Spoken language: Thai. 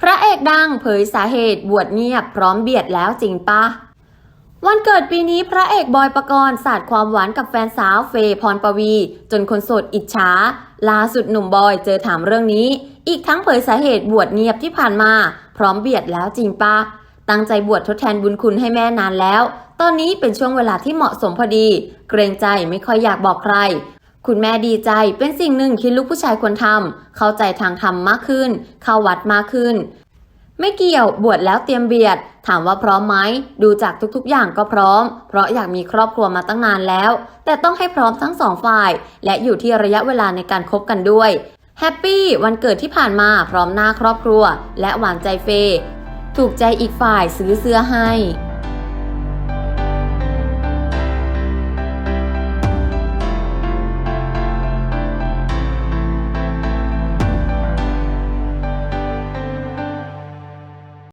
พระเอกดังเผยสาเหตุบวชเงียบพร้อมเบียดแล้วจริงปะวันเกิดปีนี้พระเอกบอยปกรณ์สาดความหวานกับแฟนสาวเฟย์พรปวี จนคนโสดอิจฉาล่าสุดหนุ่มบอยเจอถามเรื่องนี้ อีกทั้งเผยสาเหตุบวชเงียบที่ผ่านมา พร้อมเบียดแล้วจริงปะตั้งใจบวชทดแทนบุญคุณให้แม่นานแล้ว ตอนนี้เป็นช่วงเวลาที่เหมาะสมพอดี เกรงใจไม่ค่อยอยากบอกใคร คุณแม่ดีใจเป็นสิ่งหนึ่งที่ลูกผู้ชายควรทำเข้าใจทางธรรมมากขึ้น เข้าวัดมากขึ้น ไม่เกี่ยวบวชแล้วเตรียมเบียด ถามว่าพร้อมไหมดูจากทุกๆ อย่างก็พร้อม เพราะอยากมีครอบครัวมาตั้งนานแล้ว แต่ต้องให้พร้อมทั้งสองฝ่าย และอยู่ที่ระยะเวลาในการคบกันด้วยแฮปปี้วันเกิดที่ผ่านมาพร้อมหน้าครอบครัว และหวานใจเฟย์ถูกใจอีกฝ่ายซื้อเสื้อให้